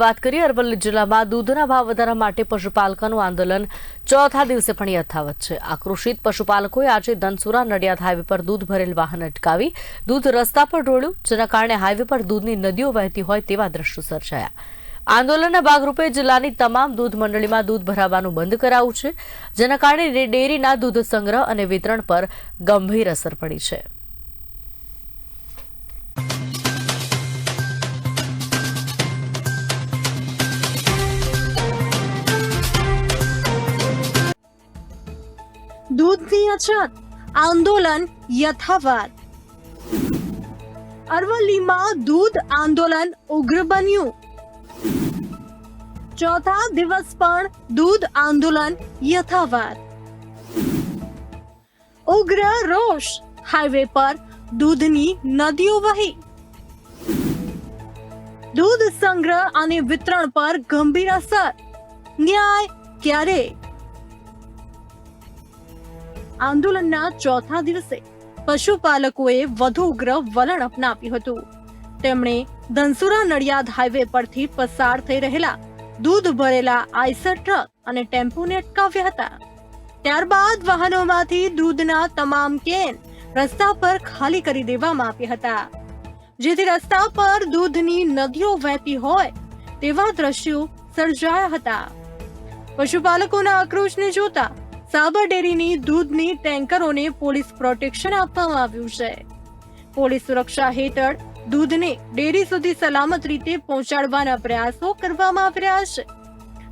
વાત કરીએ અરવલ્લી જિલ્લામાં દૂધના ભાવ વધારા માટે પશુપાલકોનું આંદોલન. ચોથા દિવસે પણ યથાવત છે. આક્રોશિત પશુપાલકોએ આજે ધનસુરા નડિયાદ હાઈવે પર દૂધ ભરેલ વાહન અટકાવી. દૂધ રસ્તા પર ઢોળ્યું જેના કારણે હાઈવે પર દૂધની નદીઓ વહેતી હોય તેવા દ્રશ્યો સર્જાયા. આંદોલનના ભાગરૂપે જિલ્લાની તમામ દૂધ મંડળીમાં દૂધ ભરાવાનું બંધ કરાવ્યું છે, જેના કારણે ડેરીના દૂધ સંગ્રહ અને વિતરણ પર ગંભીર અસર પડી છે. દૂધની અછત આંદોલન યથાવત અરવલ્લીમાં દૂધ આંદોલન ઉગ્ર બન્યું ચોથા દિવસ પણ દૂધ આંદોલન યથાવત ઉગ્ર રોષ હાઈવે પર દૂધની નદીઓ વહી દૂધ સંગ્રહ અને વિતરણ પર ગંભીર અસર ન્યાય ક્યારે આંદોલનના ચોથા દિવસે પશુપાલકોએ વધુ ઉગ્ર વલણ અપનાવ્યું હતું. તેમણે ધનસુરા નડિયાદ હાઈવે પરથી પસાર થઈ રહેલા દૂધ ભરેલા આઈસર ટ્રક અને ટેમ્પોને અટકાવ્યા હતા. ત્યારબાદ વાહનોમાંથી દૂધના તમામ કેન રસ્તા પર ખાલી કરી દેવામાં આવ્યા હતા. જેથી રસ્તા પર દૂધની નદીઓ વહેતી હોય તેવા દ્રશ્યો સર્જાયા હતા. પશુપાલકોના આક્રોશને જોતા સાબર ડેરીની દૂધની ટેન્કરોને પોલીસ પ્રોટેક્શન આપવામાં આવ્યું છે. પોલીસ સુરક્ષા હેઠળ દૂધને ડેરી સુધી સલામત રીતે પહોંચાડવાના પ્રયાસો કરવામાં આવી રહ્યા છે.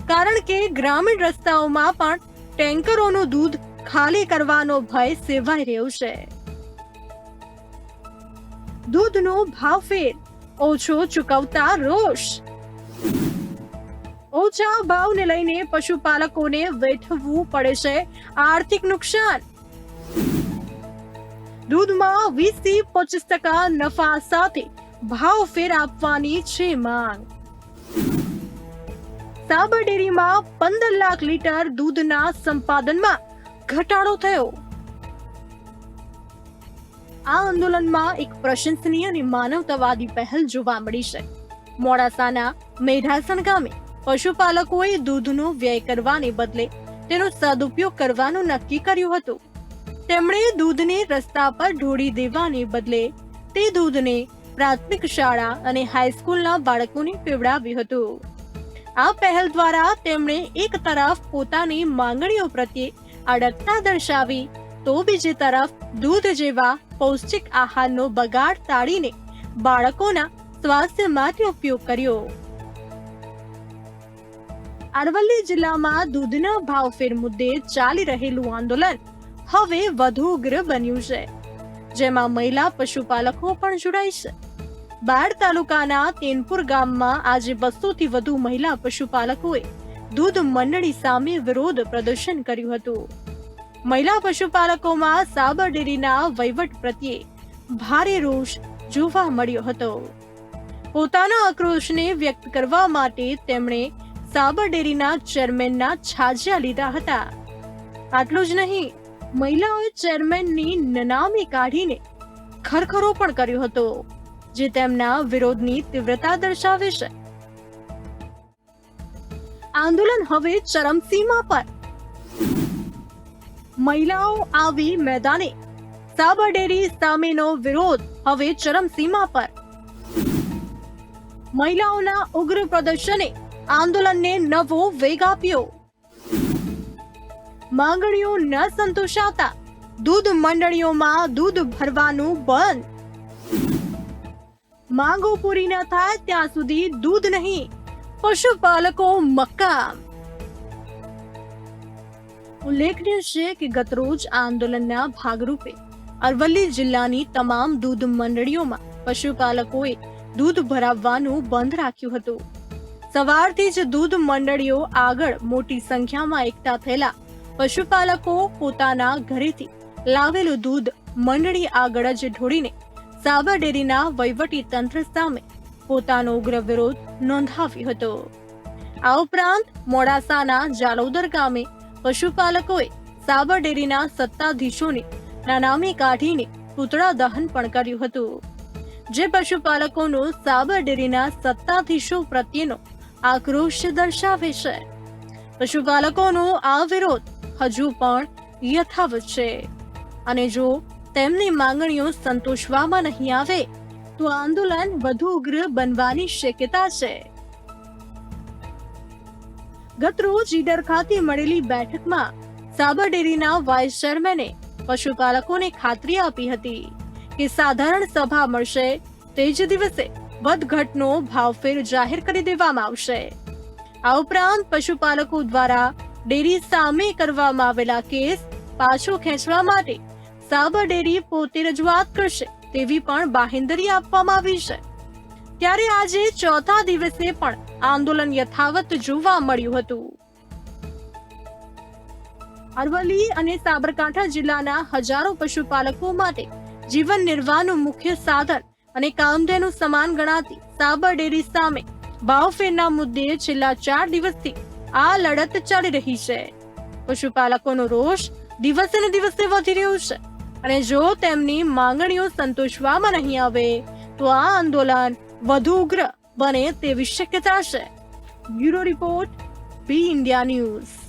કારણ કે ગ્રામીણ રસ્તાઓમાં પણ ટેન્કરોનું દૂધ ખાલી કરવાનો ભય સેવાઈ રહ્યો છે. દૂધનો ભાવ ફેર ઓછો ચૂકવતા રોષ. ઓછા ભાવને લઈને પશુપાલકોને વેઠવું પડે છે આર્થિક નુકસાન. દૂધમાં વીસથી પચીસ ટકા નફા સાથે ભાવ ફેર આપવાની છે માંગ. સાબર ડેરીમાં પંદર લાખ લીટર દૂધના સંપાદનમાં ઘટાડો થયો. આ આંદોલનમાં એક પ્રશંસનીય અને માનવતાવાદી પહેલ જોવા મળી છે. મોડાસાના મેઢાસણ ગામે પશુપાલકોએ દૂધનો વ્યય કરવાને બદલે તેનો સદુપયોગ કરવાનું નક્કી કર્યું હતું. તેમણે દૂધને રસ્તા પર ઢોળી દેવાને બદલે તે દૂધને પ્રાથમિક શાળા અને હાઈસ્કૂલના બાળકોને પીવડાવ્યું હતું. આ પહેલ દ્વારા તેમણે એક તરફ પોતાની માંગણીઓ પ્રત્યે અડગતા દર્શાવી, તો બીજી તરફ દૂધ જેવા પૌષ્ટિક આહારનો બગાડ ટાળીને બાળકોના સ્વાસ્થ્ય માટે ઉપયોગ કર્યો. અરવલ્લી જિલ્લામાં દૂધના ભાવફેર મુદ્દે ચાલી રહેલું આંદોલન હવે વધુ ઉગ્ર બન્યું છે. જેમાં મહિલા પશુપાલકો પણ જોડાય છે. બાળ તાલુકાના તેનપુર ગામમાં આજે બસો થી વધુ મહિલા પશુપાલકોએ દૂધ મંડળી સામે વિરોધ પ્રદર્શન કર્યું હતું. મહિલા પશુપાલકોમાં સાબર ડેરીના વહીવટ પ્રત્યે ભારે રોષ જોવા મળ્યો હતો. પોતાના આક્રોશને વ્યક્ત કરવા માટે તેમણે સાબર ડેરીના ચેરમેનના છાજિયા લીધા હતા. આટલું જ નહીં, મહિલાઓએ ચેરમેનની નનામી કાઢીને ખરખરો પણ કર્યો હતો, જે તેમના વિરોધની તીવ્રતા દર્શાવે છે. આંદોલન હવે ચરમસીમા પર. મહિલાઓ આવી મેદાને સાબરડેરી સામેનો વિરોધ હવે ચરમસીમા પર. મહિલાઓના ઉગ્ર પ્રદર્શને આંદોલનને નવો વેગ આપ્યો. માંગણીઓ ન સંતોષાતા દૂધ મંડળીઓમાં દૂધ ભરવાનું બંધ. માંગો પૂરી ન થાય ત્યાં સુધી દૂધ નહીં, પશુપાલકો મક્કામ ઉલ્લેખનીય છે કે ગતરોજ આંદોલનના ભાગરૂપે અરવલ્લી જિલ્લાની તમામ દૂધ મંડળીઓમાં પશુપાલકોએ દૂધ ભરાવવાનું બંધ રાખ્યું હતું. સવારથી જ દૂધ મંડળીઓ આગળ મોટી સંખ્યામાં એકઠા થયેલા પશુપાલકો પોતાના ઘરેથી લાવેલું દૂધ મંડળી આગળ જ ઢોળીને સાબર ડેરીના વહીવટી તંત્ર સામે પોતાનો ઉગ્ર વિરોધ નોંધાવ્યો હતો. આ ઉપરાંત મોડાસાના જાલોદર ગામે પશુપાલકોએ સાબર ડેરીના સત્તાધીશોને નાનામી કાઢીને પૂતળા દહન પણ કર્યું હતું. જે પશુપાલકોનો સાબર ડેરીના સત્તાધીશો પ્રત્યેનો આક્રોશ દર્શાવે છે. પશુપાલકોનો આ વિરોધ હજુ પણ યથાવત છે. અને જો તેમની માંગણીઓ સંતોષવામાં નહીં આવે, તો આંદોલન વધુ ઉગ્ર બનવાની શક્યતા છે. ગતરોજ ઈડર ખાતે મળેલી બેઠકમાં સાબર ડેરીના વાઇસ ચેરમેને પશુપાલકોને ખાતરી આપી હતી કે સાધારણ સભા મળશે તે જ દિવસે વધઘટનો ભાવફેર જાહેર કરી દેવામાં આવશે. આ ઉપરાંત પશુપાલકો દ્વારા ડેરી સામે કરવામાં આવેલા કેસ પાછો ખેંચવા માટે સાબર ડેરી પોતે રજૂઆત કરશે તેવી પણ બાહેંધરી આપવામાં આવી છે. ત્યારે આજે ચોથા દિવસે પણ આંદોલન યથાવત જોવા મળ્યું હતું. અરવલ્લી અને સાબરકાંઠા જિલ્લાના હજારો પશુપાલકો માટે જીવન નિર્વાહનું મુખ્ય સાધન અને કામધેનું સમાન ગણાતી સાબર ડેરી સામે ભાવફેરના મુદ્દે છેલ્લા ચાર દિવસથી આ લડત ચાલી રહી છે. પશુપાલકોનો રોષ દિવસે ને દિવસે વધી રહ્યો છે અને જો તેમની માંગણીઓ સંતોષવામાં નહીં આવે, તો આ આંદોલન વધુ ઉગ્ર બને તેવી શક્યતા છે. Bureau report, B India news.